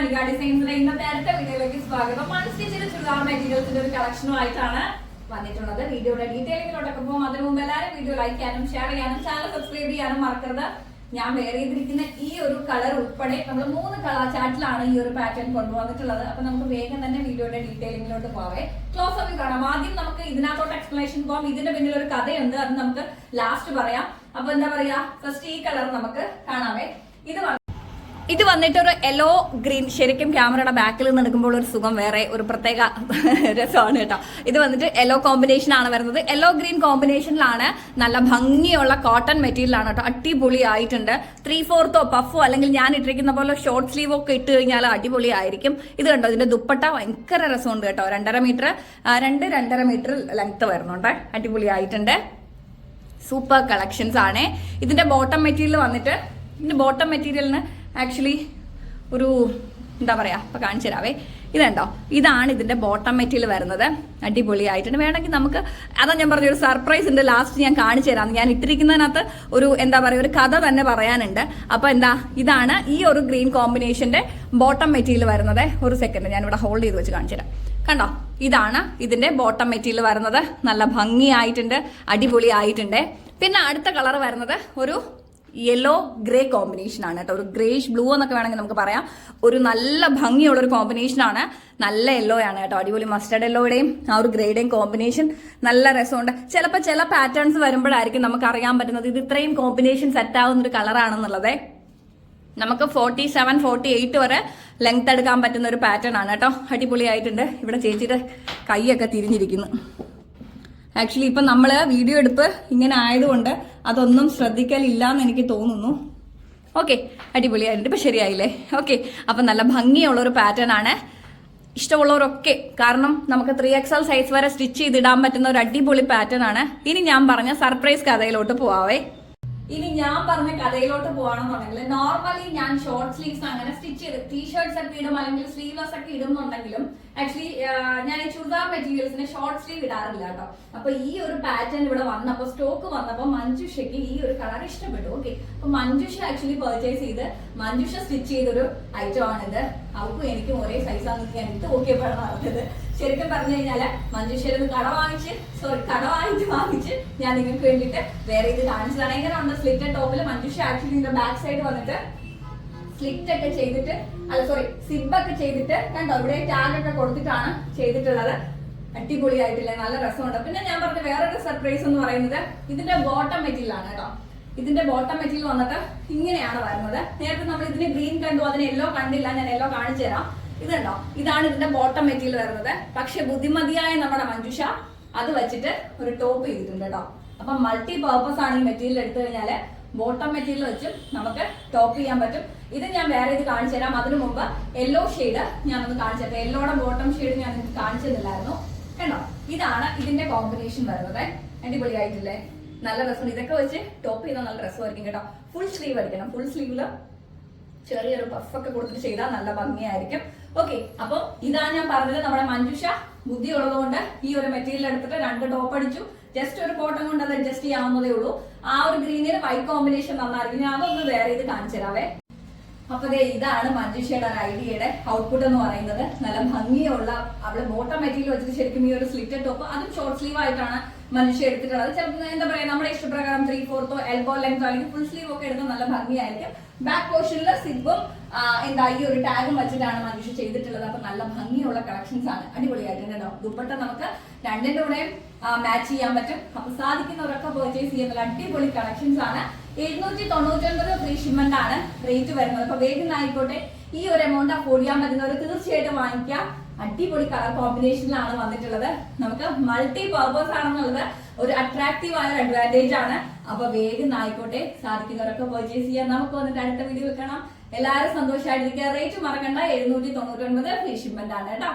മണികാ ഡിസൈൻസിന്റെ ഇന്നത്തെ അടുത്ത വീഡിയോയിലേക്ക് സ്വാഗതം. മനസ്സിലെ ചുരിദാർ മെറ്റീരിയൽസിന്റെ ഒരു കളക്ഷനുമായിട്ടാണ് വന്നിട്ടുള്ളത്. വീഡിയോയുടെ ഡീറ്റെയിലിങ്ങിലോട്ടൊക്കെ പോകും അതിനു മുമ്പ് എല്ലാവരും വീഡിയോ ലൈക്ക് ചെയ്യാനും ഷെയർ ചെയ്യാനും ചാനൽ സബ്സ്ക്രൈബ് ചെയ്യാനും മറക്കരുത്. ഞാൻ വേറെ ചെയ്തിരിക്കുന്ന ഈ ഒരു കളർ ഉൾപ്പെടെ നമ്മൾ മൂന്ന് കളർ ചാറ്റിലാണ് ഈ ഒരു പാറ്റേൺ കൊണ്ടുവന്നിട്ടുള്ളത്. അപ്പൊ നമുക്ക് വേഗം തന്നെ വീഡിയോയുടെ ഡീറ്റെയിലിങ്ങിലോട്ട് പോവേ ക്ലോസ് അപ്പ് കാണാം. ആദ്യം നമുക്ക് ഇതിനകത്തോട്ട് എക്സ്പ്ലനേഷൻ പോകാം ഇതിന്റെ പിന്നിൽ ഒരു കഥയുണ്ട്. അത് നമുക്ക് ലാസ്റ്റ് പറയാം. അപ്പൊ എന്താ പറയാ? ഫസ്റ്റ് ഈ കളർ നമുക്ക് കാണാവേ. ഇത് ഇത് വന്നിട്ട് ഒരു യെല്ലോ ഗ്രീൻ ശരിക്കും ക്യാമറയുടെ ബാക്കിൽ നിന്ന് എടുക്കുമ്പോൾ ഒരു സുഖം വേറെ ഒരു പ്രത്യേക രസമാണ് കേട്ടോ. ഇത് വന്നിട്ട് യെല്ലോ കോമ്പിനേഷൻ ആണ് വരുന്നത്. യെല്ലോ ഗ്രീൻ കോമ്പിനേഷനിലാണ് നല്ല ഭംഗിയുള്ള കോട്ടൺ മെറ്റീരിയലാണ് കേട്ടോ. അടിപൊളി ആയിട്ടുണ്ട് ത്രീ ഫോർത്തോ പഫോ അല്ലെങ്കിൽ ഞാൻ ഇട്ടിരിക്കുന്ന പോലെ ഷോർട്ട് സ്ലീവ് ഒക്കെ ഇട്ട് കഴിഞ്ഞാൽ അടിപൊളി ആയിരിക്കും ഇത് കണ്ടോ ഇതിന്റെ ദുപ്പട്ട ഭയങ്കര രസമുണ്ട് കേട്ടോ. രണ്ടര മീറ്റർ രണ്ട് രണ്ടര മീറ്റർ ലെങ്ത് വരുന്നുണ്ട്. അടിപൊളി ആയിട്ടുണ്ട് സൂപ്പർ കളക്ഷൻസ് ആണ്. ഇതിന്റെ ബോട്ടം മെറ്റീരിയൽ വന്നിട്ട് ഇതിന്റെ ബോട്ടം മെറ്റീരിയലിന് ആക്ച്വലി ഒരു എന്താ പറയാ ഇപ്പൊ കാണിച്ചു തരാവേ. ഇതുണ്ടോ? ഇതാണ് ഇതിന്റെ ബോട്ടം മെറ്റീരിയൽ വരുന്നത്. അടിപൊളിയായിട്ടുണ്ട്. വേണമെങ്കിൽ നമുക്ക് അതാ ഞാൻ പറഞ്ഞ ഒരു സർപ്രൈസ് ഉണ്ട്. ലാസ്റ്റ് ഞാൻ കാണിച്ചു തരാം. ഞാൻ ഇട്ടിരിക്കുന്നതിനകത്ത് ഒരു എന്താ പറയുക ഒരു കഥ തന്നെ പറയാനുണ്ട്. അപ്പൊ എന്താ ഇതാണ് ഈ ഒരു ഗ്രീൻ കോമ്പിനേഷന്റെ ബോട്ടം മെറ്റീരിയൽ വരുന്നത്. ഒരു സെക്കൻഡ് ഞാൻ ഇവിടെ ഹോൾഡ് ചെയ്ത് വെച്ച് കാണിച്ചു തരാം. കണ്ടോ? ഇതാണ് ഇതിന്റെ ബോട്ടം മെറ്റീരിയൽ വരുന്നത്. നല്ല ഭംഗിയായിട്ടുണ്ട്. അടിപൊളിയായിട്ടുണ്ട്. പിന്നെ അടുത്ത കളർ വരുന്നത് ഒരു യെല്ലോ ഗ്രേ കോമ്പിനേഷൻ ആണ് കേട്ടോ. ഒരു ഗ്രേഷ് ബ്ലൂ എന്നൊക്കെ വേണമെങ്കിൽ നമുക്ക് പറയാം. ഒരു നല്ല ഭംഗിയുള്ള ഒരു കോമ്പിനേഷൻ ആണ്. നല്ല യെല്ലോ ആണ് കേട്ടോ. അടിപൊളി മസ്റ്റർഡ് യെല്ലോയുടെയും ആ ഒരു ഗ്രേയുടെയും കോമ്പിനേഷൻ നല്ല രസമുണ്ട്. ചിലപ്പോൾ ചില പാറ്റേൺസ് വരുമ്പോഴായിരിക്കും നമുക്ക് അറിയാൻ പറ്റുന്നത് ഇത് ഇത്രയും കോമ്പിനേഷൻ സെറ്റ് ആവുന്ന ഒരു കളറാണെന്നുള്ളത് നമുക്ക് ഫോർട്ടി സെവൻ ഫോർട്ടി എയ്റ്റ് വരെ ലെങ്ത് എടുക്കാൻ പറ്റുന്ന ഒരു പാറ്റേൺ ആണ് കേട്ടോ. അടിപൊളിയായിട്ടുണ്ട്. ഇവിടെ ചേച്ചിയുടെ കൈയൊക്കെ തിരിഞ്ഞിരിക്കുന്നു. ആക്ച്വലി ഇപ്പം നമ്മൾ വീഡിയോ എടുപ്പ് ഇങ്ങനെ ആയതുകൊണ്ട് അതൊന്നും ശ്രദ്ധിക്കലില്ല എന്ന് എനിക്ക് തോന്നുന്നു. ഓക്കെ അടിപൊളിയായിട്ടുണ്ട് ഇപ്പം ശരിയായില്ലേ? ഓക്കെ അപ്പം നല്ല ഭംഗിയുള്ള ഒരു പാറ്റേൺ ആണ്. ഇഷ്ടമുള്ളവരൊക്കെ കാരണം നമുക്ക് ത്രീ എക്സൽ സൈസ് വരെ സ്റ്റിച്ച് ചെയ്തിടാൻ പറ്റുന്ന ഒരു അടിപൊളി പാറ്റേൺ ആണ്. ഇനി ഞാൻ പറഞ്ഞ സർപ്രൈസ് കഥയിലോട്ട് പോവാവേ. ഇനി ഞാൻ പറഞ്ഞ കഥയിലോട്ട് പോവാണെന്നുണ്ടെങ്കിൽ നോർമലി ഞാൻ ഷോർട്ട് സ്ലീവ്സ് അങ്ങനെ സ്റ്റിച്ച് ചെയ്ത് ടീഷർട്ട്സ് ഒക്കെ ഇടും അല്ലെങ്കിൽ സ്ലീവ്ലെസ് ഒക്കെ ഇടുന്നുണ്ടെങ്കിലും ആക്ച്വലി ഞാൻ ഈ ചുരിദാർ മെറ്റീരിയൽസിന് ഷോർട്ട് സ്ലീവ് ഇടാറില്ല കേട്ടോ. അപ്പൊ ഈ ഒരു പാറ്റേൺ ഇവിടെ വന്നപ്പോ സ്റ്റോക്ക് വന്നപ്പോ മഞ്ജുഷയ്ക്ക് ഈ ഒരു കളർ ഇഷ്ടപ്പെട്ടു. ഓക്കെ അപ്പൊ മഞ്ജുഷ ആക്ച്വലി പെർച്ചേസ് ചെയ്ത് മഞ്ജുഷ സ്റ്റിച്ച് ചെയ്തൊരു ഐറ്റം ആണിത്. അവൾക്കും എനിക്കും ഒരേ സൈസാണെന്ന് ഞാൻ എടുത്ത് നോക്കിയപ്പോഴാണ് അറിഞ്ഞത് ശരിക്കും പറഞ്ഞു കഴിഞ്ഞാൽ മഞ്ജുശ്വരത് കട വാങ്ങിച്ച് സോറി കട വാങ്ങിച്ച് വാങ്ങിച്ച് ഞാൻ നിങ്ങൾക്ക് വേണ്ടിയിട്ട് വേറെ ഇത് കാണിച്ചതാണ്. എങ്ങനെ ഉണ്ട് സ്ലിറ്റ് ടോപ്പിൽ മഞ്ജുഷ ആക്ച്വലി ഇതിന്റെ ബാക്ക് സൈഡ് വന്നിട്ട് സ്ലിറ്റ് ഒക്കെ ചെയ്തിട്ട് അല്ല സോറി സിബ് ഒക്കെ ചെയ്തിട്ട് കണ്ടോ ഇവിടെ ടാഗ് ഒക്കെ കൊടുത്തിട്ടാണ് ചെയ്തിട്ടുള്ളത്. അടിപൊളിയായിട്ടില്ലേ നല്ല രസമുണ്ട്. പിന്നെ ഞാൻ പറഞ്ഞ വേറൊരു സർപ്രൈസ് എന്ന് പറയുന്നത് ഇതിന്റെ ബോട്ടം മെറ്റീരിയൽ ആണ് കേട്ടോ. ഇതിന്റെ ബോട്ടം മെറ്റീരിയൽ വന്നിട്ട് ഇങ്ങനെയാണ് വരുന്നത്. നേരത്തെ നമ്മൾ ഇതിന് ഗ്രീൻ കണ്ടു അതിന് യെല്ലോ കണ്ടില്ല ഞാൻ യെല്ലോ കാണിച്ചു തരാം ഇതുണ്ടോ? ഇതാണ് ഇതിന്റെ ബോട്ടം മെറ്റീരിയൽ വരുന്നത്. പക്ഷെ ബുദ്ധിമതിയായ നമ്മുടെ മഞ്ജുഷ അത് വെച്ചിട്ട് ഒരു ടോപ്പ് ചെയ്തിട്ടുണ്ട് കേട്ടോ. അപ്പൊ മൾട്ടി പർപ്പസ് ആണ് ഈ മെറ്റീരിയൽ എടുത്തു കഴിഞ്ഞാൽ ബോട്ടം മെറ്റീരിയൽ വെച്ചും നമുക്ക് ടോപ്പ് ചെയ്യാൻ പറ്റും. ഇത് ഞാൻ വേറെ ഇത് കാണിച്ചു തരാം. അതിനു മുമ്പ് യെല്ലോ ഷെയ്ഡ് ഞാനൊന്ന് കാണിച്ചു തരാം. യെല്ലോടെ ബോട്ടം ഷെയ്ഡ് ഞാൻ നിങ്ങൾക്ക് കാണിച്ചു തന്നില്ലായിരുന്നു. കണ്ടോ? ഇതാണ് ഇതിന്റെ കോമ്പിനേഷൻ വരുന്നത്. അടിപൊളിയായിട്ടില്ലേ? നല്ല ഡ്രസ്സുണ്ട് ഇതൊക്കെ വെച്ച് ടോപ്പ് ചെയ്യുന്ന നല്ല രസമായിരിക്കും കേട്ടോ. ഫുൾ സ്ലീവ് അടിക്കണം. ഫുൾ സ്ലീവിൽ ചെറിയൊരു പഫ് ഒക്കെ കൊടുത്തിട്ട് ചെയ്താൽ നല്ല ഭംഗിയായിരിക്കും. ഓക്കെ അപ്പൊ ഇതാ ഞാൻ പറഞ്ഞത് നമ്മുടെ മഞ്ജുഷ. ബുദ്ധി ഉള്ളതുകൊണ്ട് ഈ ഒരു മെറ്റീരിയൽ എടുത്തിട്ട് രണ്ട് ടോപ്പ് അടിച്ചു. ജസ്റ്റ് ഒരു കോട്ടൺ കൊണ്ട് അത് അഡ്ജസ്റ്റ് ചെയ്യാവുന്നതേ ഉള്ളൂ. ആ ഒരു ഗ്രീനിന് വൈറ്റ് കോമ്പിനേഷൻ നന്നായിരിക്കും. ഞാൻ അതൊന്ന് വേറെ ഇത് കാണിച്ചു തരാവേ. അപ്പൊ ഇതാണ് മഞ്ജുഷയുടെ ഒരു ഐഡിയയുടെ ഔട്ട്പുട്ട് എന്ന് പറയുന്നത്. നല്ല ഭംഗിയുള്ള അവൾ ബോട്ടം മെറ്റീരിയൽ വെച്ചിട്ട് ശരിക്കും ഈ ഒരു സ്ലിറ്റഡ് ടോപ്പ് അതും ഷോർട്ട് സ്ലീവ് ആയിട്ടാണ് മനുഷ്യ എടുത്തിട്ടുള്ളത്. ചിലപ്പോൾ എന്താ പറയാ നമ്മുടെ ഇഷ്ടപ്രകാരം ത്രീ ഫോർത്തോ എൽബോ ലെങ്തോ അല്ലെങ്കിൽ ഫുൾ സ്ലീവ് ഒക്കെ എടുക്കുന്ന നല്ല ഭംഗിയായിരിക്കും. ബാക്ക് പോർഷനിൽ സിബും എന്താ ഈ ഒരു ടാഗും വെച്ചിട്ടാണ് മനുഷ്യ ചെയ്തിട്ടുള്ളത്. അപ്പൊ നല്ല ഭംഗിയുള്ള കളക്ഷൻസ് ആണ്. അടിപൊളിയായിട്ടുണ്ട് കേട്ടോ. ദുപ്പട്ട നമുക്ക് രണ്ടിന്റെ കൂടെ മാച്ച് ചെയ്യാൻ പറ്റും. അപ്പൊ സാധിക്കുന്നവരൊക്കെ പെർച്ചേസ് ചെയ്യുന്ന അടിപൊളി കളക്ഷൻസ് ആണ്. എഴുന്നൂറ്റി തൊണ്ണൂറ്റി ഒൻപത് ഫ്രീ ഷിപ്മെന്റ് ആണ് റേറ്റ് വരുന്നത്. അപ്പൊ വേഗം ആയിക്കോട്ടെ ഈ ഒരു എമൗണ്ട് അഫോർഡ് ചെയ്യാൻ പറ്റുന്നവർ തീർച്ചയായിട്ടും വാങ്ങിക്കാം. അടിപൊളി കളർ കോമ്പിനേഷനിലാണ് വന്നിട്ടുള്ളത്. നമുക്ക് മൾട്ടി പർപ്പസ് ആണെന്നുള്ളത് ഒരു അട്രാക്റ്റീവ് ആയ ഒരു അഡ്വാന്റേജ് ആണ്. അപ്പൊ വേഗം ആയിക്കോട്ടെ സാധിക്കുന്നവരൊക്കെ പർച്ചേസ് ചെയ്യാം. നമുക്ക് വന്നിട്ട് അടുത്ത വീഡിയോ വെക്കണം എല്ലാവരും സന്തോഷമായിട്ടിരിക്കുക റേറ്റ് മറക്കണ്ട. എഴുന്നൂറ്റി തൊണ്ണൂറ്റി ഒൻപത് ഫ്രീ ആണ് കേട്ടോ.